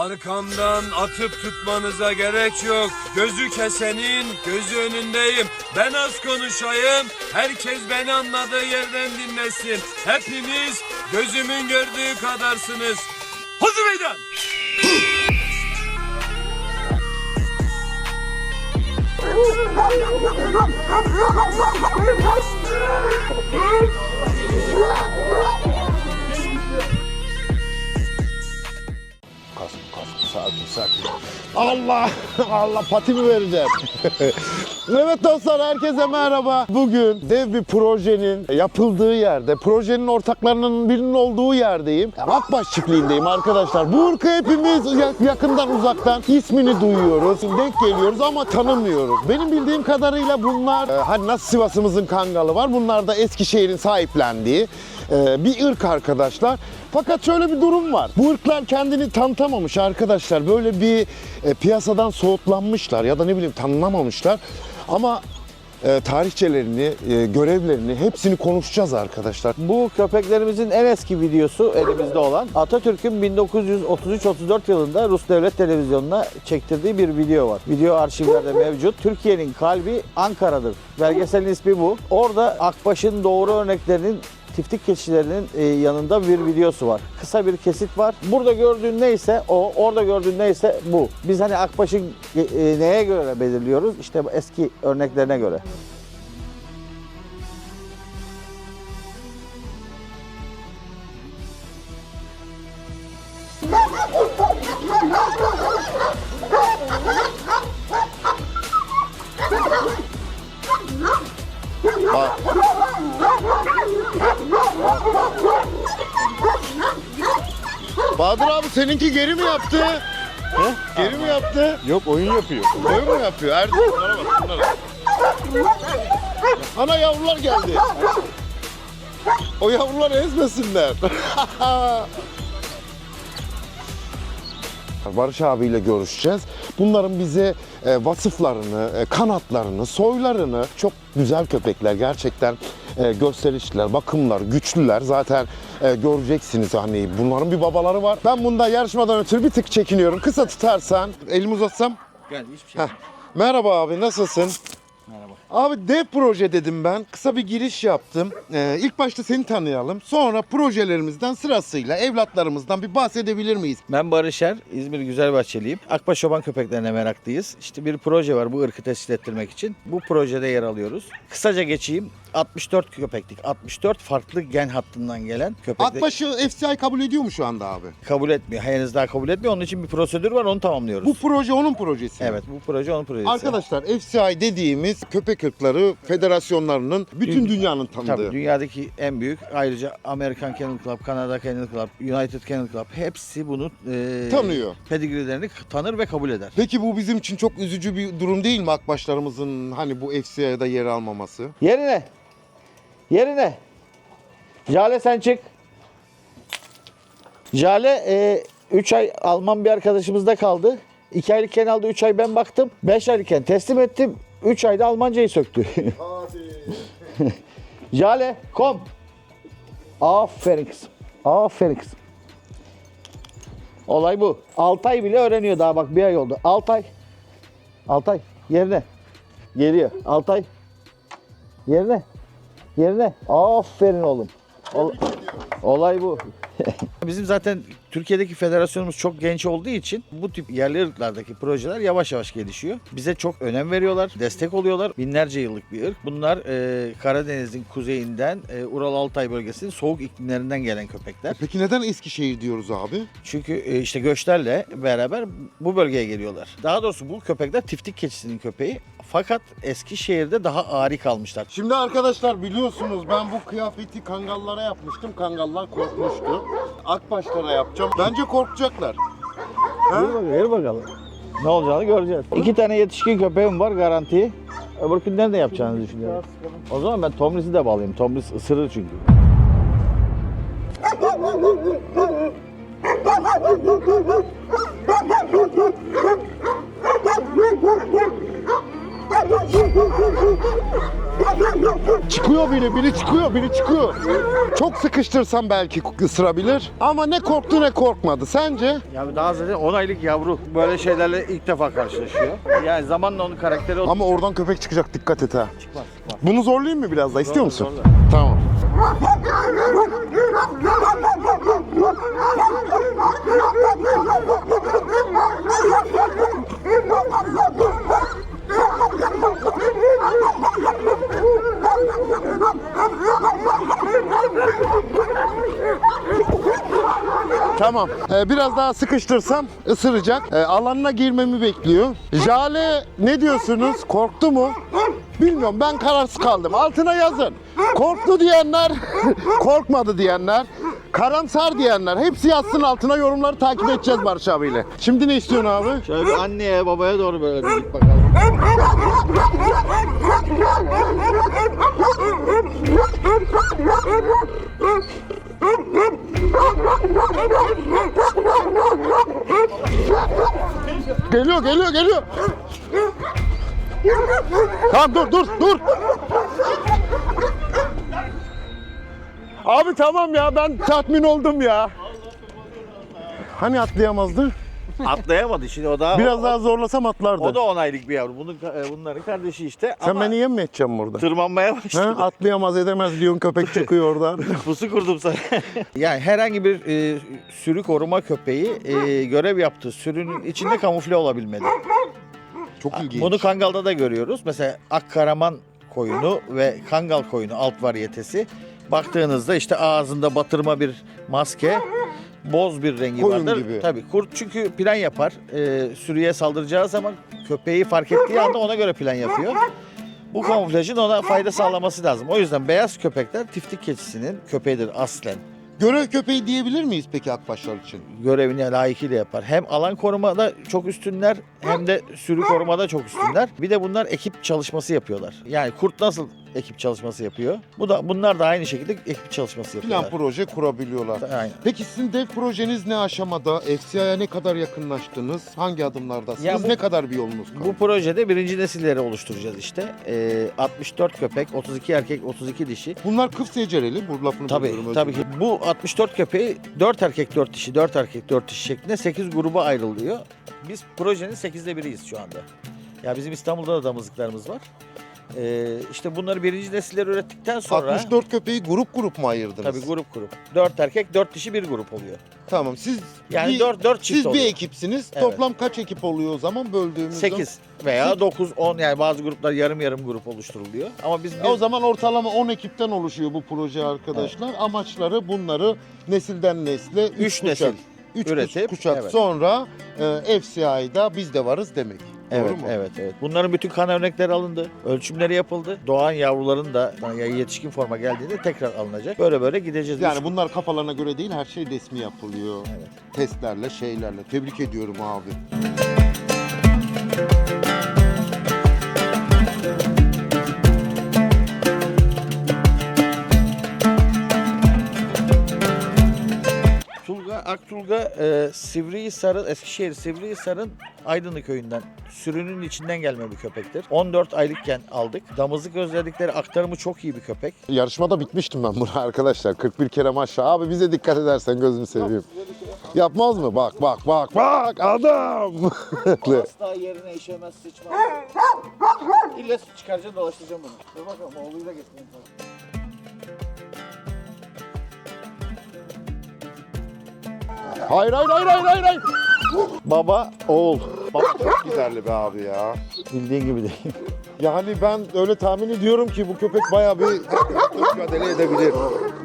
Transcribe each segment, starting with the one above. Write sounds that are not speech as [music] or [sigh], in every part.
Arkamdan atıp tutmanıza gerek yok. Gözü kesenin gözü önündeyim. Ben az konuşayım. Herkes beni anladığı yerden dinlesin. Hepiniz gözümün gördüğü kadarsınız. Hadi meydan! Kas, sakin, sakin. Allah, [laughs] Allah patimi vereceğim. [laughs] evet dostlar herkese merhaba. Bugün dev bir projenin yapıldığı yerde, projenin ortaklarının birinin olduğu yerdeyim. Akbaş çiftliğindeyim arkadaşlar. Bu ırkı hepimiz ya- yakından uzaktan ismini duyuyoruz, denk geliyoruz ama tanımıyoruz. Benim bildiğim kadarıyla bunlar, e, hani nasıl Sivas'ımızın kangalı var, bunlar da Eskişehir'in sahiplendiği bir ırk arkadaşlar. Fakat şöyle bir durum var. Bu ırklar kendini tanıtamamış arkadaşlar. Böyle bir e, piyasadan soğutlanmışlar ya da ne bileyim tanınamamışlar. Ama e, tarihçelerini, e, görevlerini hepsini konuşacağız arkadaşlar. Bu köpeklerimizin en eski videosu elimizde olan Atatürk'ün 1933-34 yılında Rus Devlet Televizyonu'na çektirdiği bir video var. Video arşivlerde mevcut. Türkiye'nin kalbi Ankara'dır. Belgeselin ismi bu. Orada Akbaş'ın doğru örneklerinin tiftik keçilerinin e, yanında bir videosu var. Kısa bir kesit var. Burada gördüğün neyse o, orada gördüğün neyse bu. Biz hani Akbaş'ın e, e, neye göre belirliyoruz? İşte bu eski örneklerine göre. [laughs] Bak. Bahadır abi seninki geri mi yaptı? He? Geri mi yaptı? Yok oyun yapıyor. Öyle mi yapıyor? Erdi. Bunlara bak bunlara. Ana yavrular geldi. O yavrular ezmesinler. [laughs] Barış abiyle görüşeceğiz. Bunların bize e, vasıflarını, e, kanatlarını, soylarını çok güzel köpekler gerçekten e, gösterişliler, bakımlar, güçlüler. Zaten e, göreceksiniz hani bunların bir babaları var. Ben bunda yarışmadan ötürü bir tık çekiniyorum. Kısa tutarsan, elimi uzatsam. Gel hiçbir şey. Heh. Merhaba abi nasılsın? Merhaba. Abi dev proje dedim ben. Kısa bir giriş yaptım. Ee, ilk başta seni tanıyalım. Sonra projelerimizden sırasıyla evlatlarımızdan bir bahsedebilir miyiz? Ben Barış Er, İzmir Güzelbahçeliyim. Akbaş çoban köpeklerine meraklıyız. İşte bir proje var bu ırkı tespit ettirmek için. Bu projede yer alıyoruz. Kısaca geçeyim. 64 köpeklik. 64 farklı gen hattından gelen köpekler Akbaş'ı FCI kabul ediyor mu şu anda abi? kabul etmiyor. Henüz daha kabul etmiyor. Onun için bir prosedür var onu tamamlıyoruz. Bu proje onun projesi. Evet bu proje onun projesi. Arkadaşlar FCI dediğimiz köpek ırkları federasyonlarının bütün dünyanın tanıdığı. Tabii dünyadaki en büyük ayrıca Amerikan Kennel Club, Kanada Kennel Club, United Kennel Club hepsi bunu e, Tanıyor. Pedigrilerini tanır ve kabul eder. Peki bu bizim için çok üzücü bir durum değil mi Akbaşlarımızın hani bu FCI'de yer almaması? Yerine. Yerine. Jale sen çık. Jale 3 ay Alman bir arkadaşımızda kaldı. 2 aylıkken aldı 3 ay ben baktım. 5 aylıkken teslim ettim. 3 ayda Almancayı söktü. [laughs] Jale kom. Aferin kızım. Aferin kızım. Olay bu. 6 ay bile öğreniyor daha bak bir ay oldu. 6 ay. 6 ay yerine. Geliyor. 6 ay. Yerine. Yerine. Aferin oğlum. Ol- olay bu. [laughs] Bizim zaten Türkiye'deki federasyonumuz çok genç olduğu için bu tip yerli ırklardaki projeler yavaş yavaş gelişiyor. Bize çok önem veriyorlar, destek oluyorlar. Binlerce yıllık bir ırk. Bunlar e, Karadeniz'in kuzeyinden e, Ural Altay bölgesinin soğuk iklimlerinden gelen köpekler. Peki neden Eskişehir diyoruz abi? Çünkü e, işte göçlerle beraber bu bölgeye geliyorlar. Daha doğrusu bu köpekler tiftik keçisinin köpeği. Fakat Eskişehir'de daha ari kalmışlar. Şimdi arkadaşlar biliyorsunuz ben bu kıyafeti kangallara yapmıştım. Kangallar korkmuştu. Akbaşlara yapacağım. Bence korkacaklar. Ver bakalım, ver bakalım. Ne olacağını göreceğiz. İki tane yetişkin köpeğim var garanti. Öbürkünden de yapacağını düşünüyorum. O zaman ben Tomris'i de bağlayayım. Tomris ısırır çünkü. [laughs] Çıkıyor biri, biri çıkıyor, biri çıkıyor. Çok sıkıştırsam belki ısırabilir. Ama ne korktu ne korkmadı. Sence? Ya daha zaten 10 aylık yavru. Böyle şeylerle ilk defa karşılaşıyor. Yani zamanla onun karakteri Ama oradan köpek çıkacak dikkat et ha. çıkmaz. çıkmaz. Bunu zorlayayım mı biraz daha? İstiyor musun? zorla. Tamam. [laughs] Tamam. Ee, biraz daha sıkıştırsam ısıracak. Ee, alanına girmemi bekliyor. Jale ne diyorsunuz? Korktu mu? Bilmiyorum ben kararsız kaldım. Altına yazın. Korktu diyenler, [laughs] korkmadı diyenler, karamsar diyenler. Hepsi yazsın altına yorumları takip edeceğiz Barış abiyle. Şimdi ne istiyorsun abi? Şöyle bir anneye babaya doğru böyle bir git bakalım. Geliyor, geliyor, geliyor. Tamam dur, dur, dur. Abi tamam ya ben tatmin oldum ya. Hani atlayamazdı? Atlayamadı şimdi o da Biraz o, daha zorlasam atlardı. o da 10 aylık bir yavru. Bunun e, bunların kardeşi işte Sen ama beni yem mi edeceksin burada? tırmanmaya Ha, başladı. atlayamaz edemez diyorsun köpek çıkıyor oradan. [laughs] Pusu kurdum sana. [laughs] yani herhangi bir e, sürü koruma köpeği e, görev yaptığı sürünün içinde kamufle olabilmeli. Çok ilginç. Bunu Kangal'da da görüyoruz. Mesela Akkaraman koyunu ve Kangal koyunu alt varyetesi. Baktığınızda işte ağzında batırma bir maske, boz bir rengi Koyun vardır. gibi. Tabii kurt çünkü plan yapar. Ee, sürüye saldıracağı zaman köpeği fark ettiği anda ona göre plan yapıyor. Bu kamuflajın ona fayda sağlaması lazım. O yüzden beyaz köpekler tiftik keçisinin köpeğidir aslen. Görev köpeği diyebilir miyiz peki akbaşlar için? görevini layıkıyla yapar. Hem alan korumada çok üstünler hem de sürü korumada çok üstünler. Bir de bunlar ekip çalışması yapıyorlar. Yani kurt nasıl ekip çalışması yapıyor? Bu da bunlar da aynı şekilde ekip çalışması Plan yapıyorlar. proje kurabiliyorlar. Aynen. Peki sizin dev projeniz ne aşamada? FCI'ye ne kadar yakınlaştınız? Hangi adımlardasınız? Ya bu- ne kadar bir yolunuz kaldı? Bu projede birinci nesilleri oluşturacağız işte. Ee, 64 köpek, 32 erkek, 32 dişi. Bunlar kıf secereli. Bu lafını Tabii bölüyorum, özür tabii ki. dilerim. Bu 64 köpeği 4 erkek 4 dişi, 4 erkek 4 dişi şeklinde 8 gruba ayrılıyor. Biz projenin 8'de biriyiz şu anda. Ya bizim İstanbul'da da damızlıklarımız var. Ee, işte bunları birinci nesilleri ürettikten sonra 64 köpeği grup grup mu ayırdınız? tabii grup grup. 4 erkek 4 dişi bir grup oluyor. Tamam siz Yani bir, 4 4 çift siz oluyor. bir ekipsiniz. Evet. Toplam kaç ekip oluyor o zaman böldüğümüzde? 8 veya 9 10 yani bazı gruplar yarım yarım grup oluşturuluyor. Ama biz E O bir, zaman ortalama 10 ekipten oluşuyor bu proje arkadaşlar. Amaçları bunları nesilden nesle 3 Üç kuşak, nesil 3 üretip, kuşak evet. sonra e, FCI'da biz de varız demek. Evet, Doğru mu? evet, evet. Bunların bütün kan örnekleri alındı. Ölçümleri yapıldı. Doğan yavruların da yetişkin forma geldiğinde tekrar alınacak. Böyle böyle gideceğiz. Yani bunlar kafalarına göre değil her şey resmi yapılıyor. Evet. Testlerle şeylerle. Tebrik ediyorum abi. Aktulga, e, Sivrihisar'ın, Eskişehir Sivrihisar'ın Aydınlı köyünden, sürünün içinden gelme bir köpektir. 14 aylıkken aldık. Damızlık özellikleri aktarımı çok iyi bir köpek. Yarışmada bitmiştim ben burada [laughs] arkadaşlar. 41 kere maşallah. Abi bize dikkat edersen gözünü seveyim. Yapmaz mı? Bak bak bak bak adam. [laughs] Asla yerine işemez, sıçmaz. İlle çıkaracağım, dolaştıracağım bunu. Dur bakalım, oğluyla getireyim. Hayır hayır hayır hayır hayır. hayır. Baba, oğul. Baba çok güzelli be abi ya. Bildiğin gibi değil. Yani ben öyle tahmin ediyorum ki bu köpek bayağı bir mücadele edebilir.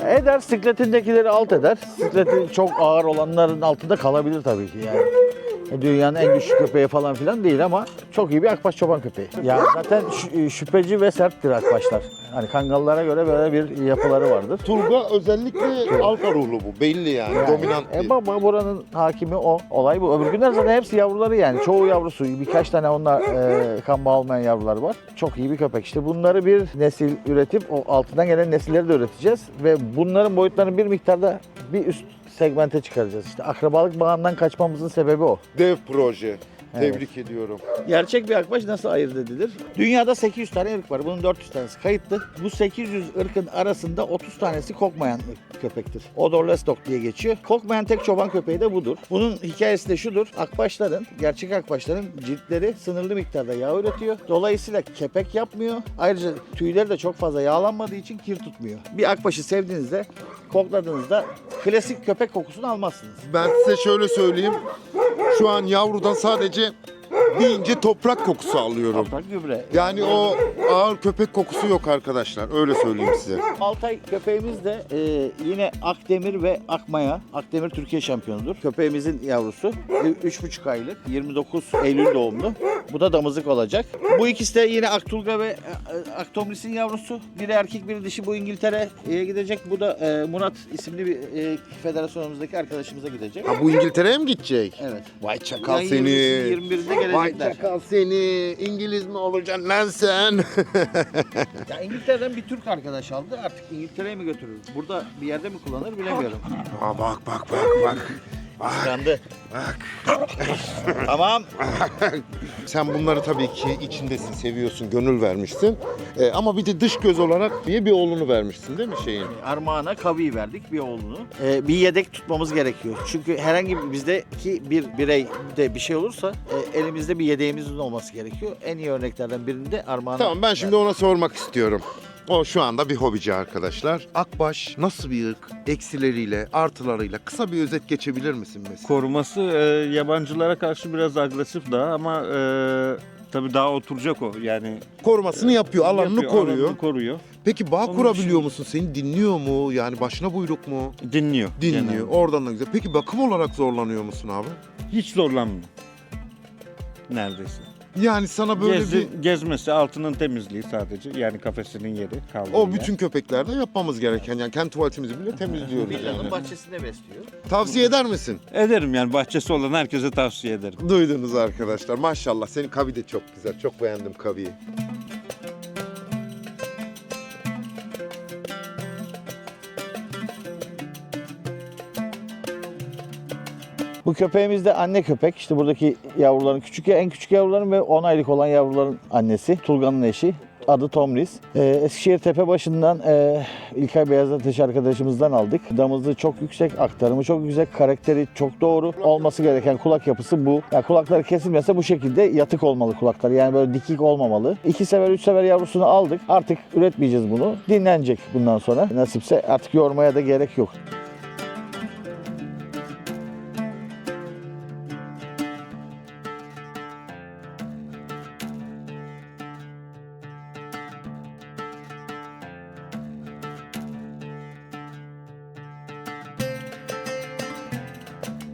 Eder, sikletindekileri alt eder. Sikleti çok ağır olanların altında kalabilir tabii ki yani. E, Dünyanın en güçlü köpeği falan filan değil ama çok iyi bir akbaş çoban köpeği. Ya zaten şü- şüpheci ve serttir akbaşlar. Hani kangallara göre böyle bir yapıları vardır. Turga özellikle alfa ruhlu bu. Belli yani. Yani, Dominant e, bir. baba buranın hakimi o. Olay bu. Öbür günler zaten hepsi yavruları yani. Çoğu yavrusu. Birkaç tane onlar e, kan bağı olmayan yavrular var. Çok iyi bir köpek. İşte bunları bir nesil üretip o altından gelen nesilleri de üreteceğiz. Ve bunların boyutlarını bir miktarda bir üst segmente çıkaracağız. İşte akrabalık bağından kaçmamızın sebebi o. Dev proje. Tebrik ediyorum. Gerçek bir akbaş nasıl ayırt edilir? Dünyada 800 tane ırk var. Bunun 400 tanesi kayıtlı. Bu 800 ırkın arasında 30 tanesi kokmayan köpektir. Odorless dog diye geçiyor. Kokmayan tek çoban köpeği de budur. Bunun hikayesi de şudur. Akbaşların, gerçek akbaşların ciltleri sınırlı miktarda yağ üretiyor. Dolayısıyla kepek yapmıyor. Ayrıca tüyleri de çok fazla yağlanmadığı için kir tutmuyor. Bir akbaşı sevdiğinizde, kokladığınızda klasik köpek kokusunu almazsınız. Ben size şöyle söyleyeyim. Şu an yavrudan sadece bir ince toprak kokusu alıyorum. Toprak gübre. Yani o ağır köpek kokusu yok arkadaşlar. Öyle söyleyeyim size. Altay köpeğimiz de e, yine Akdemir ve Akmaya. Akdemir Türkiye şampiyonudur. Köpeğimizin yavrusu. 3,5 aylık. 29 Eylül doğumlu. Bu da damızlık olacak. Bu ikisi de yine Aktulga ve e, e, Aktomris'in yavrusu. Biri erkek biri dişi. Bu İngiltere'ye gidecek. Bu da e, Murat isimli bir e, federasyonumuzdaki arkadaşımıza gidecek. Ha bu İngiltere'ye mi gidecek? Evet. Vay çakal Ayın seni. 20'sinde, 21'inde Vay gelecekler. çakal seni. İngiliz mi olacaksın lan sen? [laughs] Ya İngiltere'den bir Türk arkadaş aldı. Artık İngiltere'ye mi götürür? Burada bir yerde mi kullanır bilemiyorum. Aa, bak bak bak bak. Kıskandı. [laughs] tamam. [laughs] Sen bunları tabii ki içindesin, seviyorsun, gönül vermişsin. Ee, ama bir de dış göz olarak diye bir oğlunu vermişsin değil mi şeyin? Armağan'a Kavi'yi verdik bir oğlunu. Ee, bir yedek tutmamız gerekiyor. Çünkü herhangi bir bizdeki bir bireyde bir şey olursa e, elimizde bir yedeğimizin olması gerekiyor. En iyi örneklerden birinde Armağan'a Tamam ben şimdi ona sormak istiyorum. O şu anda bir hobici arkadaşlar. Akbaş nasıl bir ırk? Eksileriyle, artılarıyla kısa bir özet geçebilir misin mesela? Koruması e, yabancılara karşı biraz agresif daha ama e, tabii daha oturacak o yani. Korumasını yapıyor, alanını yapıyor, koruyor. alanını koruyor. Peki bağ Onun kurabiliyor dışında- musun? Seni dinliyor mu? Yani başına buyruk mu? Dinliyor. Dinliyor. genelde. Oradan da güzel. Peki bakım olarak zorlanıyor musun abi? Hiç zorlanmıyor. Neredeyse. Yani sana böyle Gezi- bir... Gezmesi, altının temizliği sadece. Yani kafesinin yeri O bütün köpeklerde yapmamız gereken yani kendi tuvaletimizi bile temizliyoruz Villanın yani. bahçesinde besliyor. Tavsiye eder misin? Ederim yani bahçesi olan herkese tavsiye ederim. Duydunuz arkadaşlar. Maşallah senin kavi de çok güzel. Çok beğendim kaviyi. Bu köpeğimiz de anne köpek. İşte buradaki yavruların küçük en küçük yavruların ve 10 aylık olan yavruların annesi. Tulgan'ın eşi. Adı Tomris. Ee, Eskişehir Tepebaşı'ndan e, İlkay Beyaz Ateş arkadaşımızdan aldık. Damızlığı çok yüksek, aktarımı çok yüksek, karakteri çok doğru. Olması gereken kulak yapısı bu. Yani kulakları kesilmese bu şekilde yatık olmalı kulaklar. Yani böyle dikik olmamalı. İki sefer, üç sefer yavrusunu aldık. Artık üretmeyeceğiz bunu. Dinlenecek bundan sonra. Nasipse artık yormaya da gerek yok.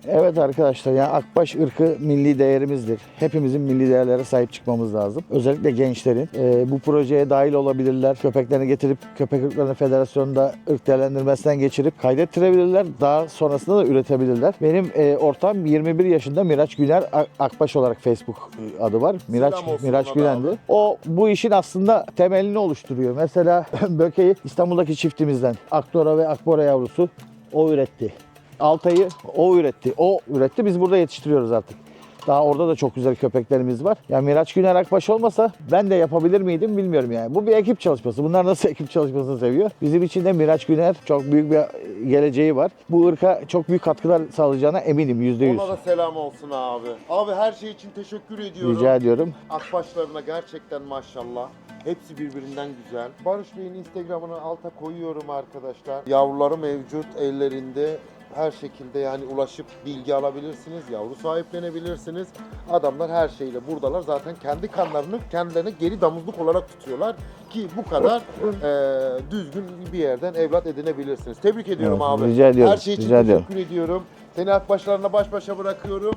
Evet arkadaşlar yani Akbaş ırkı milli değerimizdir. Hepimizin milli değerlere sahip çıkmamız lazım. Özellikle gençlerin e, bu projeye dahil olabilirler. Köpeklerini getirip köpek ırklarını federasyonda ırk değerlendirmesinden geçirip kaydettirebilirler. Daha sonrasında da üretebilirler. Benim e, ortam 21 yaşında Miraç Güler Akbaş olarak Facebook e, adı var. Miraç olsun Miraç Gülen'di. O bu işin aslında temelini oluşturuyor. Mesela [laughs] Böke'yi İstanbul'daki çiftimizden Akdora ve Akbora yavrusu o üretti. Altay'ı o üretti. O üretti. Biz burada yetiştiriyoruz artık. Daha orada da çok güzel köpeklerimiz var. Ya Miraç Güner Akbaş olmasa ben de yapabilir miydim bilmiyorum yani. Bu bir ekip çalışması. Bunlar nasıl [laughs] ekip çalışmasını seviyor? Bizim için de Miraç Güner çok büyük bir geleceği var. Bu ırka çok büyük katkılar sağlayacağına eminim yüzde yüz. Ona da selam olsun abi. Abi her şey için teşekkür ediyorum. Rica ediyorum. Akbaşlarına gerçekten maşallah. Hepsi birbirinden güzel. Barış Bey'in Instagram'ını alta koyuyorum arkadaşlar. Yavruları mevcut ellerinde. Her şekilde yani ulaşıp bilgi alabilirsiniz, yavru sahiplenebilirsiniz. Adamlar her şeyle buradalar. Zaten kendi kanlarını kendilerine geri damızlık olarak tutuyorlar ki bu kadar eee, düzgün bir yerden evlat edinebilirsiniz. Tebrik ediyorum Evet, abi. rica ediyorum, Her şey için rica ediyorum. teşekkür ediyorum. Seni akbaşlarına baş başa bırakıyorum.